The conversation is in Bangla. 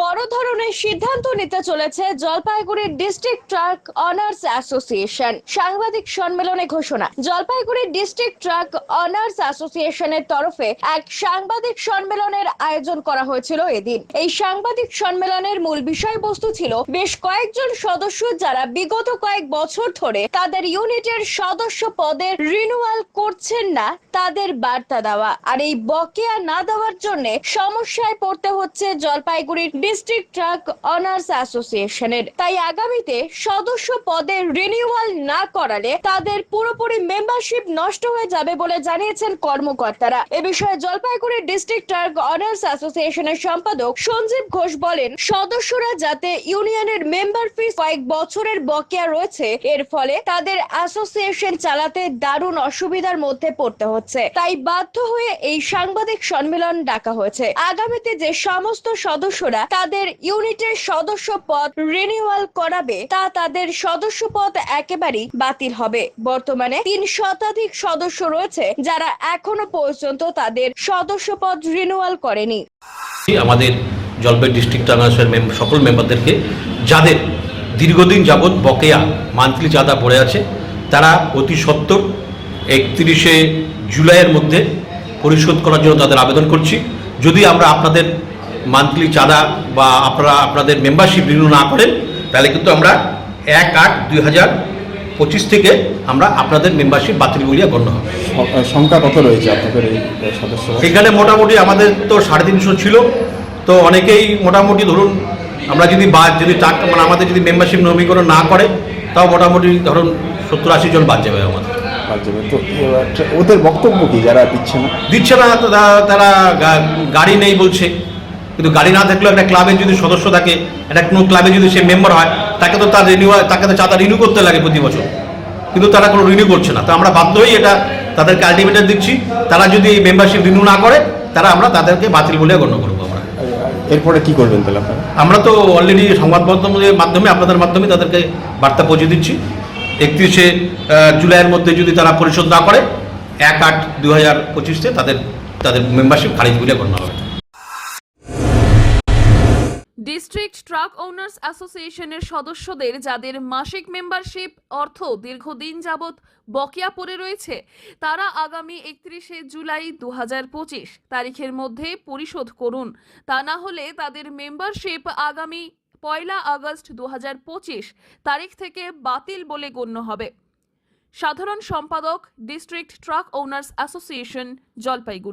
বড় ধরনের সিদ্ধান্ত নিতে চলেছে জলপাইগুড়ির ডিস্ট্রিক্ট ট্রাক অনার্স অ্যাসোসিয়েশন। সাংবাদিক সম্মেলনে ঘোষণা জলপাইগুড়ি ডিস্ট্রিক্ট ট্রাক অনার্স অ্যাসোসিয়েশনের তরফে এক সাংবাদিক সম্মেলনের আয়োজন করা হয়েছিল এদিন। এই সাংবাদিক সম্মেলনের মূল বিষয়বস্তু ছিল বেশ কয়েকজন সদস্য যারা বিগত কয়েক বছর ধরে তাদের ইউনিটের সদস্য পদের রিনুয়াল করছেন না, তাদের বার্তা দেওয়া। আর এই বকেয়া না দেওয়ার জন্য সমস্যায় পড়তে হচ্ছে জলপাইগুড়ির ডিস্ট্রিক্ট ট্রাক অনার্স অ্যাসোসিয়েশনের। তাই আগামীতে সদস্য পদের রিনিউয়াল না করালে তাদের পুরোপুরি মেম্বারশিপ নষ্ট হয়ে যাবে বলে জানিয়েছেন কর্মকর্তারা। এ বিষয়ে জলপাইগুড়ি ডিস্ট্রিক্ট ট্রাক অনার্স অ্যাসোসিয়েশনের সম্পাদক সঞ্জীব ঘোষ বলেন, সদস্যরা যাতে ইউনিয়নের মেম্বার ফিস কয়েক বছরের বকেয়া রয়েছে, এর ফলে তাদের অ্যাসোসিয়েশন চালাতে দারুণ অসুবিধার মধ্যে পড়তে হচ্ছে। তাই বাধ্য হয়ে এই সাংবাদিক সম্মেলন ডাকা হয়েছে। আগামীতে যে সমস্ত সদস্যরা তাদের ইউনিটের সদস্য পদ রিনিউয়াল করাবে, তা তাদের সদস্য পদ একেবারেই বাতিল হবে। বর্তমানে তিন শতাধিক সদস্য রয়েছে যারা এখনও পর্যন্ত তাদের সদস্য পদ রিনিউয়াল করেনি। আমাদের জলপাই ডিস্ট্রিক্ট টানাসের সকল মেম্বারদেরকে যাদের দীর্ঘদিন যাবৎ বকেয়া মান্থলি চাঁদা পড়ে আছে, তারা অতি সত্তর একত্রিশে জুলাইয়ের মধ্যে পরিশোধ করার জন্য তাদের আবেদন করছি। যদি আমরা আপনাদের মান্থলি চাঁদা বা আপনারা আপনাদের মেম্বারশিপ রিনিউ না করেন তাহলে কিন্তু আমরা এক আট দুই হাজার পঁচিশ থেকে আমরা আপনাদের মেম্বারশিপ বাতিল বলিয়া গণ্য হবে। সংখ্যা কত রয়েছে আপনাদের এই সদস্য এখানে মোটামুটি আমাদের তো সাড়ে তিনশো ছিল তো অনেকেই মোটামুটি ধরুন আমরা যদি বাদ যদি টাকা মানে আমাদের যদি মেম্বারশিপ নবীকরণ না করে তাও মোটামুটি ধরুন সত্তর আশি জন বাদ যাবে আমাদের। তো ওদের বক্তব্য কি? যারা দিচ্ছে না? দিচ্ছে না তারা গাড়ি নেই বলছে। কিন্তু গাড়ি না থাকলেও একটা ক্লাবের যদি সদস্য থাকে একটা কোনো ক্লাবে যদি সে মেম্বার হয় তাকে তো তার রিনিউ তাকে তো চাঁদা রিনিউ করতে লাগে প্রতি বছর। কিন্তু তারা কোনো রিনিউ করছে না। তো আমরা বাধ্য হয়ে এটা তাদেরকে আলটিমেটার দিচ্ছি। তারা যদি এই মেম্বারশিপ রিনিউ না করে তারা আমরা তাদেরকে বাতিল বলে গণ্য করব আমরা। এরপরে কি করবেন তাহলে আপনারা? আমরা তো অলরেডি সংবাদ মাধ্যমের মাধ্যমে আপনাদের মাধ্যমে তাদেরকে বার্তা পৌঁছে দিচ্ছি। একত্রিশে জুলাইয়ের মধ্যে যদি তারা পরিশোধ না করে এক আট দু হাজার পঁচিশে তাদের তাদের মেম্বারশিপ খারিজ বলে গণ্য হবে। ডিস্ট্রিক্ট ট্রাক ওনার্স অ্যাসোসিয়েশনের সদস্যদের, যাদের মাসিক মেম্বারশিপ অর্থ দীর্ঘদিন যাবৎ বকেয়া পড়ে রয়েছে, তারা আগামী একত্রিশে জুলাই দু তারিখের মধ্যে পরিশোধ করুন। তা না হলে তাদের মেম্বারশিপ আগামী পয়লা আগস্ট দু তারিখ থেকে বাতিল বলে গণ্য হবে। সাধারণ সম্পাদক district truck owners association Jalpaiguri.